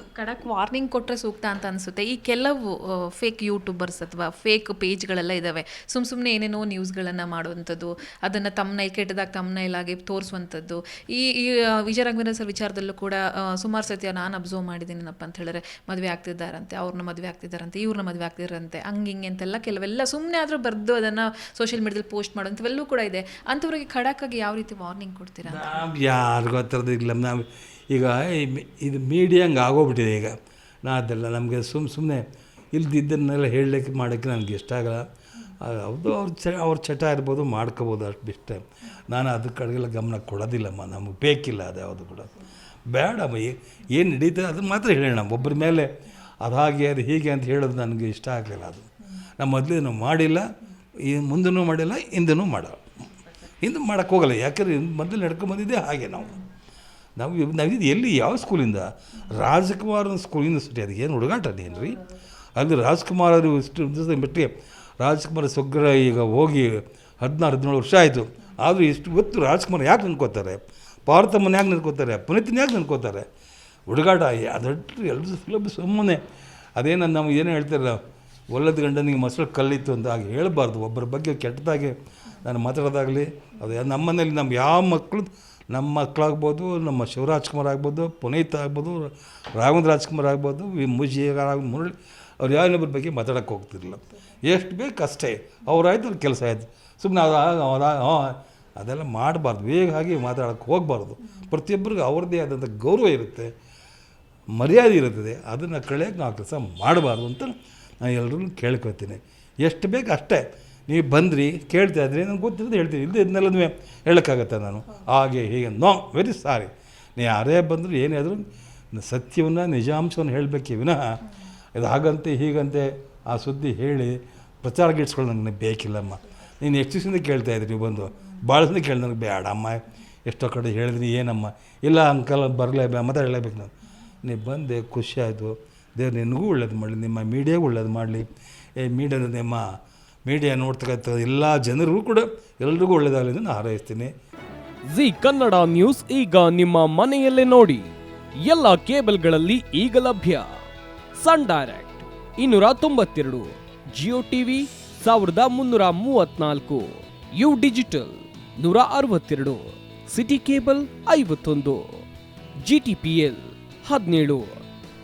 ಹೌದು ಖಡಕ್ ವಾರ್ನಿಂಗ್ ಕೊಟ್ಟರೆ ಸೂಕ್ತ ಅಂತ ಅನಿಸುತ್ತೆ. ಈ ಕೆಲವು ಫೇಕ್ ಯೂಟ್ಯೂಬರ್ಸ್ ಅಥವಾ ಫೇಕ್ ಪೇಜ್ಗಳೆಲ್ಲ ಇದ್ದಾವೆ ಸುಮ್ಮ ಸುಮ್ಮನೆ ಏನೇನೋ ನ್ಯೂಸ್ಗಳನ್ನು ಮಾಡುವಂಥದ್ದು ಅದನ್ನು ತಮ್ಮ ಕೆಟ್ಟದಾಗ ತಮ್ಮ ಆಗಿ ತೋರಿಸುವಂಥದ್ದು. ಈ ಈ ಆ, ವಿಜಯ ರಾಘವೇಂದ್ರ ಸರ್ ವಿಚಾರದಲ್ಲೂ ಕೂಡ ಸುಮಾರು ಸತ್ಯ ನಾನು ಅಬ್ಸರ್ವ್ ಮಾಡಿದ್ದೀನಪ್ಪ ಅಂತ ಹೇಳಿದ್ರೆ ಮದುವೆ ಆಗ್ತಿದ್ದಾರಂತೆ ಅವ್ರನ್ನ ಮದುವೆ ಆಗ್ತಿದ್ದಾರಂತೆ ಇವ್ರನ್ನ ಮದುವೆ ಆಗ್ತಿದ್ದಾರಂತೆ ಹಂಗೆ ಹಿಂಗೆ ಅಂತೆಲ್ಲ ಕೆಲವೆಲ್ಲ ಸುಮ್ಮನೆ ಆದರೂ ಬರೆದು ಅದನ್ನು ಸೋಷಿಯಲ್ ಮೀಡಿಯಾದಲ್ಲಿ ಪೋಸ್ಟ್ ಮಾಡೋಂಥವೆಲ್ಲೂ ಕೂಡ ಇದೆ. ಅಂಥವ್ರಿಗೆ ಖಡಕ್ಕಾಗಿ ಯಾವ ರೀತಿ ವಾರ್ನಿಂಗ್ ಕೊಡ್ತೀರಾ ಯಾರಿಗೂ ಆ ಥರದ್ದು ಇಲ್ಲ ನಾವು ಈಗ ಇದು ಮೀಡಿಯಾ ಹಂಗೆ ಆಗೋಗ್ಬಿಟ್ಟಿದೆ ಈಗ. ನಾ ಅದೆಲ್ಲ ನಮಗೆ ಸುಮ್ಮ ಸುಮ್ಮನೆ ಇಲ್ದಿದ್ದನ್ನೆಲ್ಲ ಹೇಳಲಿಕ್ಕೆ ಮಾಡೋಕ್ಕೆ ನನಗೆ ಇಷ್ಟ ಆಗಲ್ಲ. ಅದು ಅವ್ರ ಚ, ಅವ್ರ ಚಟ ಇರ್ಬೋದು ಮಾಡ್ಕೋಬೋದು ಅಷ್ಟು ಬಿಷ್ಟ. ನಾನು ಅದ್ರ ಕಡೆಗೆಲ್ಲ ಗಮನ ಕೊಡೋದಿಲ್ಲಮ್ಮ. ನಮಗೆ ಬೇಕಿಲ್ಲ ಅದು ಯಾವುದು ಕೂಡ. ಬೇಡಮ್ಮ ಏನು ನಡೀತದೆ ಅದು ಮಾತ್ರ ಹೇಳೋಣ. ಒಬ್ಬರ ಮೇಲೆ ಅದು ಹಾಗೆ, ಅದು ಹೀಗೆ ಅಂತ ಹೇಳೋದು ನನಗೆ ಇಷ್ಟ ಆಗಲಿಲ್ಲ ಅದು. ನಮ್ಮ ಮೊದಲೇನು ಮಾಡಿಲ್ಲ, ಈ ಮುಂದೂ ಮಾಡಿಲ್ಲ ಹಿಂದೂ ಮಾಡಲ್ಲ. ಹಿಂದೆ ಮಾಡೋಕ್ಕೋಗಲ್ಲ ಯಾಕಂದ್ರೆ ಮೊದಲು ನಡ್ಕೊಂಬಂದಿದ್ದೆ ಹಾಗೆ ನಾವು. ನಾವು ನಾವಿದು ಎಲ್ಲಿ ಯಾವ ಸ್ಕೂಲಿಂದ ರಾಜಕುಮಾರನ ಸ್ಕೂಲ್ ಯೂನಿವರ್ಸಿಟಿ ಅದು ಏನು ಹುಡುಗಾಟ ಅದೇನು ರೀ ಅಲ್ಲಿ ರಾಜ್ಕುಮಾರ್ ಅವರು ಇಷ್ಟು ಬಿಟ್ಟರೆ ರಾಜ್ಕುಮಾರ್ ಸ್ವಗ್ರ ಈಗ ಹೋಗಿ ಹದಿನಾರು, ಹದಿನೇಳು ವರ್ಷ ಆಯಿತು. ಆದರೂ ಇಷ್ಟು ಗೊತ್ತು ರಾಜ್ಕುಮಾರ್ ಯಾಕೆ ನೆನ್ಕೋತಾರೆ ಪಾರ್ಥಮ್ಮನ ಯಾಕೆ ನೆನ್ಕೋತಾರೆ ಪುನೀತನ ಯಾಕೆ ನೆನ್ಕೋತಾರೆ ಹುಡುಗಾಟ ಅದಟ್ಟು ಎಲ್ಲರೂ ಸುಲಭ ಸುಮ್ಮನೆ. ಅದೇನು ನಾವು ಏನು ಹೇಳ್ತಾರಲ್ಲ ಒಲ್ಲದ ಗಂಡನಿಗೆ ಮೊಸಳು ಕಲ್ಲಿತ್ತು ಅಂತ ಹಾಗೆ ಹೇಳಬಾರ್ದು. ಒಬ್ಬರ ಬಗ್ಗೆ ಕೆಟ್ಟದಾಗೆ ನಾನು ಮಾತಾಡೋದಾಗಲಿ, ಅದು ನಮ್ಮನೇಲಿ ನಮ್ಮ ಯಾವ ಮಕ್ಕಳು ನಮ್ಮ ಮಕ್ಕಳಾಗ್ಬೋದು, ನಮ್ಮ ಶಿವರಾಜ್ಕುಮಾರ್ ಆಗ್ಬೋದು, ಪುನೀತ್ ಆಗ್ಬೋದು, ರಾಘವೇಂದ್ರ ರಾಜ್ಕುಮಾರ್ ಆಗ್ಬೋದು, ವಿ ಮುಜಿ ಮುರಳಿ, ಅವ್ರು ಯಾವೊಬ್ಬರ ಬಗ್ಗೆ ಮಾತಾಡೋಕ್ಕೆ ಹೋಗ್ತಿರಲಿಲ್ಲ. ಎಷ್ಟು ಬೇಕು ಅಷ್ಟೇ. ಅವರಾಯ್ತು ಅವ್ರ ಕೆಲಸ ಆಯಿತು. ಸುಮ್ಮನೆ ಅದ ಅವರ ಅದೆಲ್ಲ ಮಾಡಬಾರ್ದು. ಬೇಗ ಹಾಗೆ ಮಾತಾಡೋಕ್ಕೆ ಹೋಗಬಾರ್ದು. ಪ್ರತಿಯೊಬ್ಬರಿಗೂ ಅವ್ರದ್ದೇ ಆದಂಥ ಗೌರವ ಇರುತ್ತೆ, ಮರ್ಯಾದೆ ಇರುತ್ತದೆ. ಅದನ್ನು ಕಳೆಯೋಕೆ ನಾವು ಕೆಲಸ ಮಾಡಬಾರ್ದು ಅಂತ ನಾನು ಎಲ್ಲರೂ ಕೇಳ್ಕೊತೀನಿ ಎಷ್ಟು ಬೇಕು ಅಷ್ಟೇ. ನೀವು ಬಂದ್ರಿ, ಕೇಳ್ತಾ ಇದ್ರಿ ನನಗೆ ಗೊತ್ತಿರೋದು ಹೇಳ್ತೀನಿ. ಇಲ್ಲದೆ ಇದನ್ನೆಲ್ಲನೂ ಹೇಳೋಕ್ಕಾಗತ್ತೆ ನಾನು? ಹಾಗೆ ಹೀಗೆ. No, very sorry. ನೀ ಯಾರೇ ಬಂದರೂ ಏನೇ ಆದರೂ ಸತ್ಯವನ್ನು, ನಿಜಾಂಶವನ್ನು ಹೇಳಬೇಕೇ ವಿನಃ ಇದು ಹಾಗಂತೆ, ಹೀಗಂತೆ, ಆ ಸುದ್ದಿ ಹೇಳಿ ಪ್ರಚಾರ ಗಿಟ್ಸ್ಕೊಳ್ಳೋ ನನಗೆ ಬೇಕಿಲ್ಲಮ್ಮ. ನೀನು ಎಷ್ಟು ದಿವಸದಿಂದ ಕೇಳ್ತಾ ಇದ್ರಿ ಬಂದು? ಭಾಳ ದಿನ ಕೇಳಿ ನನಗೆ ಬೇಡಮ್ಮ ಎಷ್ಟೋ ಕಡೆ ಹೇಳಿದ್ರಿ ಏನಮ್ಮ? ಇಲ್ಲ ಅಂಕಲ್ ಬರಲೇಬೇಕು ಹೇಳಬೇಕು ನಾನು. ನೀವು ಬಂದೆ ಖುಷಿಯಾಯಿತು ದೇವ್ರು ನಿನಗೂ ಒಳ್ಳೇದು ಮಾಡಲಿ, ನಿಮ್ಮ ಮೀಡಿಯಾಗೂ ಒಳ್ಳೇದು ಮಾಡಲಿ. ಏ, ಮೀಡಿಯಾದ ನಿಮ್ಮ ಮೀಡಿಯಾ ನೋಡ್ತಕ್ಕಂಥ ಎಲ್ಲ ಜನರಿಗೂ ಕೂಡ ಎಲ್ರಿಗೂ ಒಳ್ಳೇದಾಗಲಿ ಅಂತ ನಾನು ಹಾರೈಸ್ತೀನಿ. ಜಿ ಕನ್ನಡ ನ್ಯೂಸ್ ಈಗ ನಿಮ್ಮ ಮನೆಯಲ್ಲೇ ನೋಡಿ. ಎಲ್ಲ ಕೇಬಲ್ಗಳಲ್ಲಿ ಈಗ ಲಭ್ಯ. ಸನ್ ಡೈರೆಕ್ಟ್ ಇನ್ನೂರ ತೊಂಬತ್ತೆರಡು, ಜಿಯೋ ಟಿವಿ ಸಾವಿರದ ಮುನ್ನೂರ ಮೂವತ್ನಾಲ್ಕು ಯು ಡಿಜಿಟಲ್ ನೂರ ಅರವತ್ತೆರಡು, ಸಿಟಿ ಕೇಬಲ್ ಐವತ್ತೊಂದು, ಜಿ ಟಿ ಪಿ ಎಲ್ ಹದಿನೇಳು.